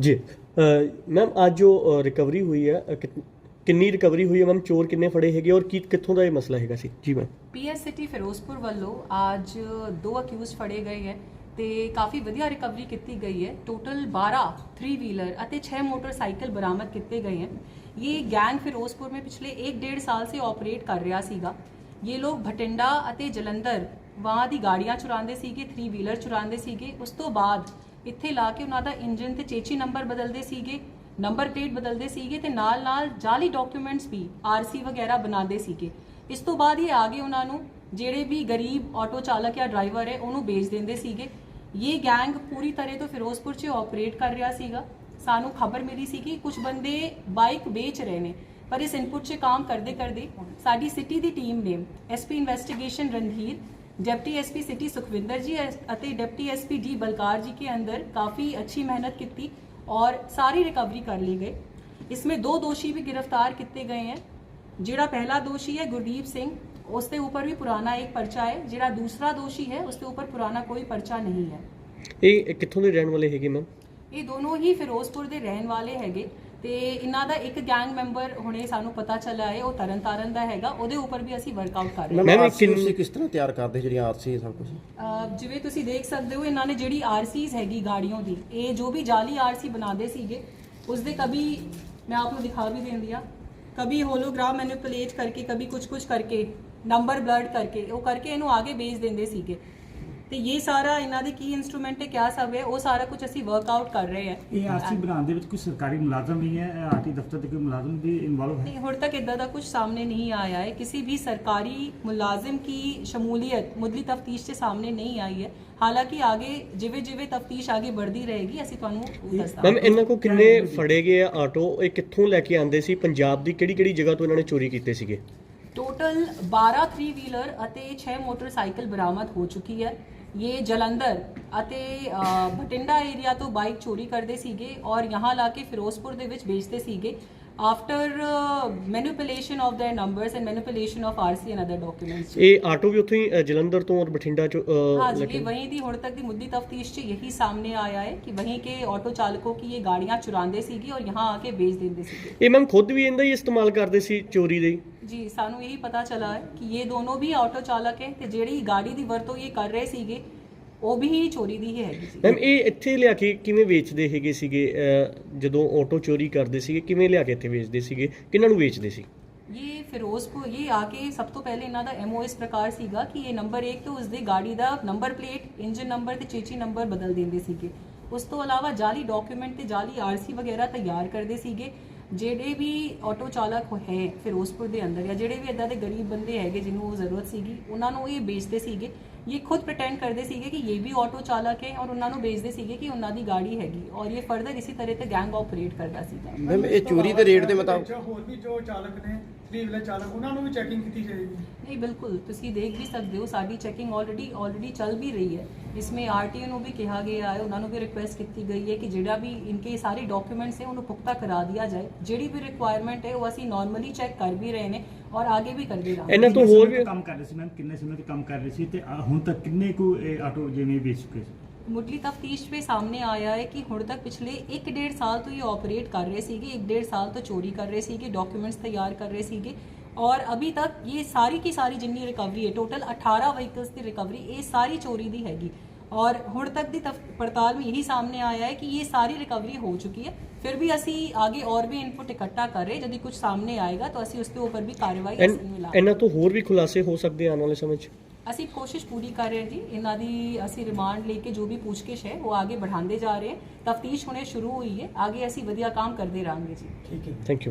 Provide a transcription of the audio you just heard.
ਜੀ ਮੈਮ, ਅੱਜ ਜੋ ਰਿਕਵਰੀ ਹੋਈ ਹੈ ਕਿੰਨੀ ਰਿਕਵਰੀ ਹੋਈ ਹੈ ਮੈਮ? ਚੋਰ ਕਿੰਨੇ ਫੜੇ ਹੈਗੇ ਔਰ ਕੀ, ਕਿੱਥੋਂ ਦਾ ਇਹ ਮਸਲਾ ਹੈਗਾ ਸੀ? ਜੀ ਮੈਮ। ਪੀਐਸ ਸਿਟੀ ਫਿਰੋਜ਼ਪੁਰ ਵੱਲੋਂ ਅੱਜ ਦੋ ਅਕਿਊਜ਼ ਫੜੇ ਗਏ ਹੈ ਤੇ ਕਾਫੀ ਵਧੀਆ ਰਿਕਵਰੀ ਕੀਤੀ ਗਈ ਹੈ। ਟੋਟਲ 12 3 ਵੀਲਰ ਅਤੇ 6 ਮੋਟਰਸਾਈਕਲ ਬਰਾਮਦ ਕੀਤੇ ਗਏ ਹਨ ਇਹ ਗੈਂਗ ਫਿਰੋਜ਼ਪੁਰ ਮੇ ਪਿਛਲੇ 1.5 ਸਾਲ ਸੇ ਆਪਰੇਟ ਕਰ ਰਿਹਾ ਸੀਗਾ। ਇਹ ਲੋਕ ਭਟਿੰਡਾ ਅਤੇ ਜਲੰਧਰ ਵਾਹ ਦੀ ਗਾੜੀਆਂ ਚੁਰਾਉਂਦੇ ਸੀਗੇ 3 ਵੀਲਰ ਚੁਰਾਉਂਦੇ ਸੀਗੇ। ਉਸ ਤੋਂ ਬਾਅਦ ਇੱਥੇ ਲਾ ਕੇ ਉਹਨਾਂ ਦਾ ਇੰਜਨ ਤੇ ਚੇਚੀ ਨੰਬਰ ਬਦਲਦੇ ਸੀਗੇ, ਨੰਬਰ ਪਲੇਟ ਬਦਲਦੇ ਸੀਗੇ ਤੇ ਨਾਲ ਨਾਲ ਜਾਲੀ ਡਾਕੂਮੈਂਟਸ ਵੀ ਆਰਸੀ ਵਗੈਰਾ ਬਣਾਉਂਦੇ ਸੀਗੇ। ਇਸ ਤੋਂ ਬਾਅਦ ਇਹ ਆਗੇ ਉਹਨਾਂ ਨੂੰ, ਜਿਹੜੇ ਵੀ ਗਰੀਬ ਆਟੋ ਚਾਲਕ ਜਾਂ ਡਰਾਈਵਰ ਹੈ, ਉਹਨੂੰ ਵੇਚ ਦਿੰਦੇ ਸੀਗੇ। ਇਹ ਗੈਂਗ ਪੂਰੀ ਤਰ੍ਹਾਂ ਤੋਂ ਫਿਰੋਜ਼ਪੁਰ 'ਚ ਆਪਰੇਟ ਕਰ ਰਿਹਾ ਸੀਗਾ। ਸਾਨੂੰ ਖਬਰ ਮਿਲੀ ਸੀ ਕਿ ਕੁਝ ਬੰਦੇ ਬਾਈਕ ਵੇਚ ਰਹੇ ਨੇ, ਪਰ ਇਸ ਇਨਪੁਟ 'ਚ ਕੰਮ ਕਰਦੇ ਕਰਦੇ ਸਾਡੀ ਸਿਟੀ ਦੀ ਟੀਮ ਨੇ SP investigation Randhir deputy SP city Sukhwinder ji ਅਤੇ deputy SP D Balkar ji के अंदर काफी अच्छी मेहनत की और सारी रिकवरी कर ली गई इसमें दो दोषी भी गिरफ्तार किए गए हैं ਜਿਹੜਾ ਪਹਿਲਾ ਦੋਸ਼ੀ ਹੈ ਗੁਰਦੀਪ ਸਿੰਘ ਉਸ ਦੇ ਉੱਪਰ ਵੀ ਪੁਰਾਣਾ ਇੱਕ ਪਰਚਾ ਹੈ ਜਿਹੜਾ ਦੂਸਰਾ ਦੋਸ਼ੀ ਹੈ ਉਸ ਦੇ ਉੱਪਰ ਪੁਰਾਣਾ ਕੋਈ ਪਰਚਾ ਨਹੀਂ ਹੈ ਇਹ ਕਿੱਥੋਂ ਦੇ ਰਹਿਣ ਵਾਲੇ ਹੈਗੇ ਮੈਮ ਇਹ ਦੋਨੋਂ ਹੀ ਫਿਰੋਜ਼ਪੁਰ ਦੇ ਰਹਿਣ ਵਾਲੇ ਹੈਗੇ ਤੇ ਇਹਨਾਂ ਦਾ ਇੱਕ ਗੈਂਗ ਮੈਂਬਰ ਹੁਣੇ ਸਾਨੂੰ ਪਤਾ ਚੱਲਾ ਹੈ ਉਹ ਤਰਨਤਾਰਨ ਦਾ ਹੈਗਾ ਉਹਦੇ ਉੱਪਰ ਵੀ ਅਸੀਂ ਵਰਕਆਊਟ ਕਰ ਰਹੇ ਹਾਂ। ਮੈਮ ਕਿੰਨੀ ਕਿਸ ਤਰ੍ਹਾਂ ਤਿਆਰ ਕਰਦੇ ਜਿਹੜੀਆਂ ਆਰਸੀ ਸਭ ਕੁਝ ਜਿਵੇਂ ਤੁਸੀਂ ਦੇਖ ਸਕਦੇ ਹੋ ਇਹਨਾਂ ਨੇ ਜਿਹੜੀ ਆਰਸੀਜ਼ ਹੈਗੀ ਗਾੜੀਆਂ ਦੀ ਇਹ ਜੋ ਵੀ ਜਾਲੀ ਆਰਸੀ ਬਣਾਉਂਦੇ ਸੀਗੇ ਉਸ ਦੇ ਕभी ਮੈਂ ਆਪ ਨੂੰ ਦਿਖਾ ਵੀ ਦਿੰਦੀ ਆ ਕभी ਹੋਲੋਗ੍ਰਾਮ ਮੈਨੂਪਲੇਟ ਕਰਕੇ ਕभी ਕੁਝ ਕੁਝ ਕਰਕੇ ਨੰਬਰ ਬਲਰਡ ਕਰਕੇ ਉਹ ਕਰਕੇ ਇਹਨੂੰ ਆਗੇ ਵੇਚ ਦਿੰਦੇ ਸੀਗੇ। ਤੇ ਇਹ ਸਾਰਾ ਇਹਨਾਂ ਦੇ ਕੀ ਇਨਸਟਰੂਮੈਂਟ ਹੈ ਕਿਆ ਸਭ ਹੈ ਉਹ ਸਾਰਾ ਕੁਝ ਅਸੀਂ ਵਰਕਆਊਟ ਕਰ ਰਹੇ ਹਾਂ। ਇਹ ਆਰਸੀ ਬਣਾਉਣ ਦੇ ਵਿੱਚ ਕੋਈ ਸਰਕਾਰੀ ਮੁਲਾਜ਼ਮ ਨਹੀਂ ਹੈ ਆਰਟੀ ਦਫ਼ਤਰ ਦੇ ਕੋਈ ਮੁਲਾਜ਼ਮ ਵੀ ਇਨਵੋਲਵ ਨਹੀਂ ਹੁਣ ਤੱਕ ਇਦਾਂ ਦਾ ਕੁਝ ਸਾਹਮਣੇ ਨਹੀਂ ਆਇਆ ਹੈ। ਕਿਸੇ ਵੀ ਸਰਕਾਰੀ ਮੁਲਾਜ਼ਮ ਕੀ ਸ਼ਮੂਲੀਅਤ ਮੁੱਢਲੀ ਤਫਤੀਸ਼ ਦੇ ਸਾਹਮਣੇ ਨਹੀਂ ਆਈ ਹੈ। ਹਾਲਾਂਕਿ ਆਗੇ ਜਿਵੇਂ ਜਿਵੇਂ ਤਫਤੀਸ਼ ਆਗੇ ਵੱਧਦੀ ਰਹੇਗੀ ਅਸੀਂ ਤੁਹਾਨੂੰ ਉਹ ਮੈਮ ਇਹਨਾਂ ਕੋ ਕਿੰਨੇ ਫੜੇ ਗਏ ਆ ਆਟੋ? ਇਹ ਕਿੱਥੋਂ ਲੈ ਕੇ ਆਂਦੇ ਸੀ? ਪੰਜਾਬ ਦੀ ਕਿਹੜੀ ਕਿਹੜੀ ਜਗ੍ਹਾ ਤੋਂ ਇਹਨਾਂ ਨੇ ਚੋਰੀ ਕੀਤੇ ਸੀਗੇ? ਟੋਟਲ 12 3 ਵੀਲਰ ਅਤੇ 6 ਮੋਟਰਸਾਈਕਲ ਬਰਾਮਦ ਹੋ ਚੁੱਕੀ ਹੈ। ਇਹ ਜਲੰਧਰ ਅਤੇ ਅ, ਬਠਿੰਡਾ ਏਰੀਆ ਤੋਂ ਬਾਈਕ ਚੋਰੀ ਕਰਦੇ ਸੀਗੇ ਔਰ यहाँ ਲਾ ਕੇ ਫਿਰੋਜ਼ਪੁਰ ਦੇ ਵਿੱਚ ਵੇਚਦੇ ਸੀਗੇ after manipulation of their numbers and manipulation of RC and other documents ਇਹ ਆਟੋ ਵੀ ਉੱਥੋਂ ਹੀ ਅ, ਜਲੰਧਰ ਤੋਂ ਔਰ ਬਠਿੰਡਾ ਚੋਂ ਅ, हाँ ਲੈ जी ਕੇ ये वहीं दी होड़ तक दी मुद्दी तफ्तीश से यही सामने आया है कि वहीं के ऑटो चालकों की ये गाड़ियां चुरांदे सीगी और यहाँ आके बेच देंदे सीगे ਇਹ ਮੈਮ ਖੁਦ ਵੀ ਇਹਦਾ ਹੀ ਇਸਤੇਮਾਲ ਕਰਦੇ ਸੀ ਚੋਰੀ ਦੇ ਜੀ ਸਾਨੂੰ ਇਹੀ ਪਤਾ ਚਲਾ ਹੈ ਕਿ ਇਹ ਦੋਨੋਂ ਵੀ ਆਟੋ ਚਾਲਕ ਹੈ ਤੇ ਜਿਹੜੀ ਗਾੜੀ ਦੀ ਵਰਤੋਂ ਇਹ ਕਰ ਰਹੇ ਸੀਗੇ ਉਹ ਵੀ ਚੋਰੀ ਦੀ ਹੀ ਹੈਗੀ ਸੀ। ਮੈਮ ਇਹ ਇੱਥੇ ਲਿਆ ਕੇ ਕਿਵੇਂ ਵੇਚਦੇ ਹੈਗੇ ਸੀਗੇ? ਜਦੋਂ ਆਟੋ ਚੋਰੀ ਕਰਦੇ ਸੀਗੇ ਕਿਵੇਂ ਲਿਆ ਕੇ ਇੱਥੇ ਵੇਚਦੇ ਸੀਗੇ? ਕਿਹਨਾਂ ਨੂੰ ਵੇਚਦੇ ਸੀ? ਇਹ ਫਿਰੋਜ਼ਪੁਰ ਇਹ ਆ ਕੇ ਸਭ ਤੋਂ ਪਹਿਲੇ ਇਹਨਾਂ ਦਾ ਐਮਓ ਇਸ ਪ੍ਰਕਾਰ ਸੀਗਾ ਕਿ ਇਹ ਨੰਬਰ 1 ਤੇ ਉਸ ਦੀ ਗਾੜੀ ਦਾ ਨੰਬਰ ਪਲੇਟ ਇੰਜਨ ਨੰਬਰ ਤੇ ਚੇਚੀ ਨੰਬਰ ਬਦਲ ਦਿੰਦੇ ਸੀਗੇ। ਉਸ ਤੋਂ ਇਲਾਵਾ ਜਾਲੀ ਡਾਕੂਮੈਂਟ ਤੇ ਜਾਲੀ ਆਰਸੀ ਵਗੈਰਾ ਤਿਆਰ ਕਰਦੇ ਸੀਗੇ। ਜਿਹੜੇ ਵੀ ਆਟੋ ਚਾਲਕ ਹੈ ਫਿਰੋਜ਼ਪੁਰ ਦੇ ਅੰਦਰ ਜਾਂ ਜਿਹੜੇ ਵੀ ਇਦਾਂ ਦੇ ਗਰੀਬ ਬੰਦੇ ਹੈਗੇ ਜਿਹਨੂੰ ਉਹ ਜ਼ਰੂਰਤ ਸੀਗੀ ਉਹਨਾਂ ਨੂੰ ਇਹ ਵੇਚਦੇ ਸੀਗੇ ਇਹ ਖੁਦ ਪ੍ਰਟੈਂਡ ਕਰਦੇ ਸੀਗੇ ਕਿ ਇਹ ਵੀ ਆਟੋ ਚਾਲਕ ਹੈ ਔਰ ਉਹਨਾਂ ਨੂੰ ਵੇਚਦੇ ਸੀਗੇ ਕਿ ਉਹਨਾਂ ਦੀ ਗਾੜੀ ਹੈਗੀ ਔਰ ਇਹ ਫਰਦਰ ਇਸੇ ਤਰ੍ਹਾਂ ਤੇ ਗੈਂਗ ਆਪਰੇਟ ਕਰਦਾ ਸੀਗਾ। ਮੈਮ ਇਹ ਚੋਰੀ ਦੇ ਰੇਟ ਦੇ ਮੁਤਾਬਕ ਹੋਰ ਵੀ ਜੋ ਚਾਲਕ ਨੇ ਥ੍ਰੀ ਵੀਲਰ ਚਾਲਕ ਉਹਨਾਂ ਨੂੰ ਵੀ ਚੈਕਿੰਗ ਕੀਤੀ ਜਾਏਗੀ ਨਹੀਂ ਬਿਲਕੁਲ। ਤੁਸੀਂ ਦੇਖ ਵੀ ਸਕਦੇ ਹੋ ਸਾਡੀ ਚੈਕਿੰਗ ਆਲਰੇਡੀ ਆਲਰੇਡੀ ਚੱਲ ਵੀ ਰਹੀ ਹੈ। ਇਸਮੇ ਆਰਟੀਓ ਨੂੰ ਵੀ ਕਿਹਾ ਗਿਆ ਹੈ ਉਹਨਾਂ ਨੂੰ ਵੀ ਰਿਕੁਐਸਟ ਕੀਤੀ ਗਈ ਹੈ ਕਿ ਜਿਹੜਾ ਵੀ ਇਨਕੇ ਸਾਰੇ ਡਾਕੂਮੈਂਟਸ ਹੈ ਉਹਨੂੰ ਪੁਖਤਾ ਕਰਾ ਦਿਆ ਜਾਏ। ਜਿਹੜੀ ਵੀ ਰਿਕੁਆਇਰਮੈਂਟ ਹੈ ਉਹ ਅਸੀਂ ਨਾਰਮਲੀ ਚੈੱਕ ਕਰ ਵੀ ਰਹੇ ਨੇ ਔਰ ਆਗੇ ਵੀ ਕਰਦੇ ਰਹਾਂਗੇ। ਇਹਨਾਂ ਤੋਂ ਕਿੰਨੇ ਹੋਰ ਸਮੇਂ ਵੀ ਤੋਂ ਕੰਮ ਕਰ ਰਹੇ ਸੀ ਮੈਮ ਕਿੰਨੇ ਸਮੇਂ ਤੋਂ ਕੰਮ ਕਰ ਰਹੇ ਸੀ ਤੇ ਹੁਣ ਤੱਕ ਕਿੰਨੇ ਕੁ ਇਹ ਆਟੋ ਜਿਵੇਂ ਵੇਚ ਚੁੱਕੇ ਸੀ? ਮੁੱਢਲੀ ਤਫਤੀਸ਼ ਵਿੱਚ ਸਾਹਮਣੇ ਆਇਆ ਹੈ ਕਿ ਹੁਣ ਤੱਕ ਪਿਛਲੇ 1.5 ਸਾਲ ਤੋਂ ਇਹ ਆਪਰੇਟ ਕਰ ਰਹੇ ਸੀਗੇ 1.5 ਸਾਲ ਤੋਂ ਚੋਰੀ ਕਰ ਰਹੇ ਸੀਗੇ ਡਾਕੂਮੈਂਟਸ ਤਿਆਰ ਕਰ ਰਹੇ ਸੀਗੇ ਔਰ ਅਭੀ ਤੱਕ ਇਹ ਸਾਰੀ ਕੀ ਸਾਰੀ ਜਿੰਨੀ ਰਿਕਵਰੀ ਹੈ ਟੋਟਲ 18 ਵਹੀਕਲਸ ਦੀ ਰਿਕਵਰੀ ਇਹ ਸਾਰੀ ਚੋਰੀ ਦੀ ਹੈਗੀ। ਔਰ ਹੁਣ ਤੱਕ ਦੀ ਪੜਤਾਲ ਵਿੱਚ ਇਹੀ ਸਾਹਮਣੇ ਆਇਆ ਹੈ ਕਿ ਇਹ ਸਾਰੀ ਰਿਕਵਰੀ ਹੋ ਚੁੱਕੀ ਹੈ। ਫਿਰ ਵੀ ਅਸੀਂ ਆਗੇ ਔਰ ਵੀ ਇਨਪੁਟ ਇਕੱਠਾ ਕਰ ਰਹੇ ਜਦ ਕੁਝ ਸਾਹਮਣੇ ਆਏਗਾ ਤਾਂ ਅਸੀਂ ਉਸ ਦੇ ਉੱਪਰ ਵੀ ਕਾਰਵਾਈ ਇਸ ਇਹਨਾਂ ਤੋਂ ਹੋਰ ਵੀ ਖੁਲਾਸੇ ਹੋ ਸਕਦੇ ਆਉਣ ਵਾਲੇ ਸਮੇਂ 'ਚ? ਅਸੀਂ ਕੋਸ਼ਿਸ਼ ਪੂਰੀ ਕਰ ਰਹੇ ਹਾਂ ਜੀ ਇਹਨਾਂ ਦੀ ਅਸੀਂ ਰਿਮਾਂਡ ਲੈ ਕੇ ਜੋ ਵੀ ਪੁੱਛਗਿਛ ਹੈ ਉਹ ਆਗੇ ਬੜਾਉਂਦੇ ਜਾ ਰਹੇ ਹਾਂ। ਤਫਤੀਸ਼ ਹੋਣੇ ਸ਼ੁਰੂ ਹੋਈ ਹੈ ਆਗੇ ਅਸੀਂ ਵਧੀਆ ਕੰਮ ਕਰਦੇ ਰਹਾਂਗੇ ਜੀ। ਠੀਕ ਹੈ। Thank you